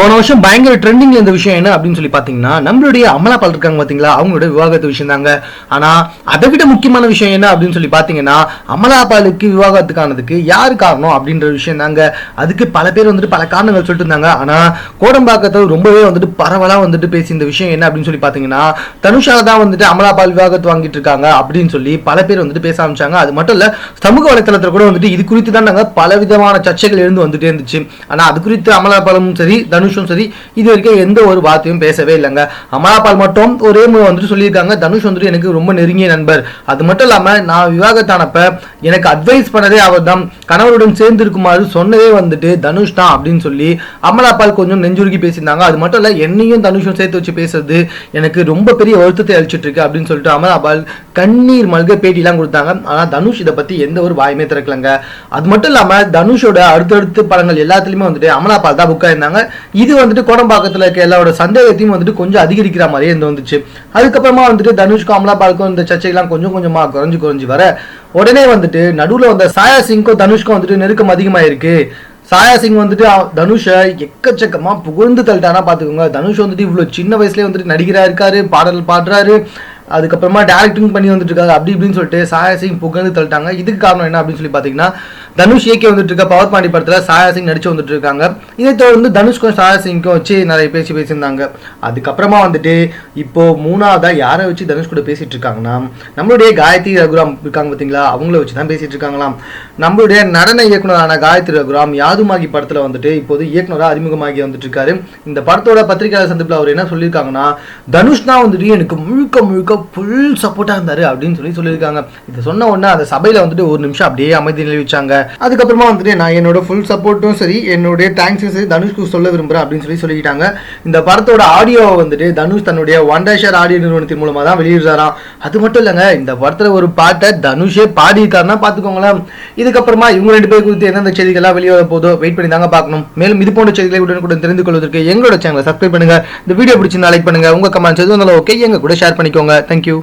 போன வருஷம் பயங்கர ட்ரெண்டிங்ல இந்த விஷயம் என்ன அப்படின்னு சொல்லி பாத்தீங்கன்னா நம்மளுடைய அமலாபால் இருக்காங்க பாத்தீங்களா அவங்களோட விவாகரத்து விஷயம் தாங்க. ஆனா அதை விட முக்கியமான விஷயம் என்ன அப்படின்னு சொல்லி பாத்தீங்கன்னா அமலாபாலுக்கு விவாகரத்துக்கானதுக்கு யாரு காரணம் அப்படின்ற விஷயம் தாங்க. அதுக்கு பல பேர் வந்துட்டு பல காரணங்கள் சொல்லிட்டு இருந்தாங்க. ஆனா கோடம்பாக்கத்தை ரொம்பவே வந்துட்டு பரவலா வந்துட்டு பேசி இந்த விஷயம் என்ன அப்படின்னு சொல்லி பாத்தீங்கன்னா தனுஷால தான் வந்துட்டு அமலாபால் விவாகரத்து வாங்கிட்டு இருக்காங்க அப்படின்னு சொல்லி பல பேர் வந்துட்டு பேச ஆரம்பிச்சாங்க. அது மட்டும் இல்ல சமூக வலைத்தளத்துல கூட வந்துட்டு இது குறித்து தான் நாங்க பல விதமான சர்ச்சைகள் இருந்து வந்துட்டே இருந்துச்சு. ஆனா அது குறித்து அமலாபாலும் சரி தனுஷும் சரி இது வரைக்கும் எந்த ஒரு வார்த்தையும் பேசவே இல்லைங்க. அமலாபால் மட்டும் ஒரே முறை வந்துட்டு சொல்லியிருக்காங்க. தனுஷ் வந்துட்டு எனக்கு ரொம்ப நெருங்கிய நண்பர். அது மட்டும் இல்லாமல் நான் விவாகத்தானப்ப எனக்கு அட்வைஸ் பண்ணதே அவர் தான் கணவருடன் சேர்ந்து இருக்குமாறு சொன்னதே வந்துட்டு தனுஷ் தான் அப்படின்னு சொல்லி அமலாபால் கொஞ்சம் நெஞ்சுருகி பேசியிருந்தாங்க. அது மட்டும் இல்லை என்னையும் தனுஷும் சேர்த்து வச்சு பேசுறது எனக்கு ரொம்ப பெரிய வருத்தத்தை அழிச்சிட்டு இருக்கு அப்படின்னு சொல்லிட்டு அமலாபால் கண்ணீர் மல்க பேட்டிலாம் கொடுத்தாங்க. ஆனா தனுஷ் இதை பத்தி எந்த ஒரு வாயுமே திறக்கலங்க. அது மட்டும் இல்லாம தனுஷோட அடுத்தடுத்து படங்கள் எல்லாத்துலயுமே வந்துட்டு அமலாபால் தான் புக் இருந்தாங்க இது வந்துட்டு கோடம்பாக்கத்தில் இருக்க எல்லாரோட சந்தேகத்தையும் வந்துட்டு கொஞ்சம் அதிகரிக்கிற மாதிரியே இருந்து வந்துச்சு. அதுக்கப்புறமா வந்துட்டு தனுஷ்க்கும் அமலாபாலுக்கும் இந்த சர்ச்சைலாம் கொஞ்சம் கொஞ்சமா குறைஞ்சு குறைஞ்சு வர உடனே வந்துட்டு நடுவுல வந்த சாயா சிங்க்கும் தனுஷ்க்கும் வந்துட்டு நெருக்கம் அதிகமாயிருக்கு. சாயா சிங் வந்துட்டு தனுஷை எக்கச்சக்கமா புகழ்ந்து தள்ளிட்டானா பார்த்துக்கோங்க தனுஷ் வந்துட்டு இவ்வளவு சின்ன வயசுலயே வந்துட்டு நடிகரா இருக்காரு பாடல் பாடுறாரு. அதுக்கப்புறமா டேரக்டிங் பண்ணி வந்துட்டு இருக்காரு அப்படி இப்படின்னு சொல்லிட்டு சாயாசிங் புகழ்ந்து தள்ளிட்டாங்க. இதுக்கு காரணம் என்ன அப்படின்னு சொல்லி பார்த்தீங்கன்னா தனுஷ் இயக்கி வந்துட்டு இருக்க பவர் பாண்டி படத்தில் சாயாசிங் நடிச்சு வந்துட்டு இருக்காங்க இதை தொடர்ந்து தனுஷ்கும் சாயாசிங்க்கும் வச்சு நிறைய பேசி பேசியிருந்தாங்க. அதுக்கப்புறமா வந்துட்டு இப்போ மூணாவதா யாரை வச்சு தனுஷ் கூட பேசிட்டு இருக்காங்கன்னா நம்மளுடைய காயத்ரி ரகுராம் இருக்காங்க பார்த்தீங்களா? அவங்கள வச்சு தான் பேசிட்டு இருக்காங்களாம். நம்மளுடைய நடன இயக்குனரான காயத்ரி ரகுராம் யாதுமாகி படத்தில் வந்துட்டு இப்போது இயக்குனராக அறிமுகமாகி வந்துட்டு இருக்காரு இந்த படத்தோட பத்திரிகையாளர் சந்திப்பில் அவர் என்ன சொல்லியிருக்காங்கன்னா தனுஷ் தான் வந்துட்டு எனக்கு முழுக்க முழுக்க ஃபுல் சப்போர்ட்டாக இருந்தார் அப்படின்னு சொல்லி சொல்லியிருக்காங்க. இதை சொன்ன உடனே அந்த சபையில் வந்துட்டு ஒரு நிமிஷம் அப்படியே அமைதி நிலவிச்சாங்க. அதுக்கப்புறமா வந்துட்டு நான் என்னோட ஃபுல் சப்போர்ட்டும் சரி என்னுடைய தேங்க்ஸும் சரி தனுஷ்க்கு சொல்ல விரும்புறேன் அப்படின்னு சொல்லி சொல்லிக்கிட்டாங்க. இந்த படத்தோட ஆடியோவை வந்துட்டு தனுஷ் தன்னுடைய ஒண்டேஷர் ஆடியோ நிறுவனத்தின் மூலமாக தான் வெளியிடுறாராம். அது மட்டும் இல்லைங்க இந்த படத்தில் ஒரு பாட்டை தனுஷே பாடியிருக்காருன்னா பார்த்துக்கோங்களேன் இதுக்கப்புறமா இவங்க ரெண்டு பேர் குறித்து எந்தெந்த செய்திகள்லாம் வெளியே வர போதோ வெயிட் பண்ணி தாங்க பார்க்கணும். மேலும் இது போன்ற செய்திகளை உடனுக்குடன் தெரிந்து கொள்வதற்கு எங்களோட சேனலை சப்ஸ்கிரைப் பண்ணுங்க. இந்த வீடியோ பிடிச்சிருந்தா லைக் பண்ணுங்க. உங்க கமெண்ட்ஸ் எதுவும் இருந்தாலும் ஓகே எங்க கூட ஷேர் பண்ணிக்கோங்க. Thank you.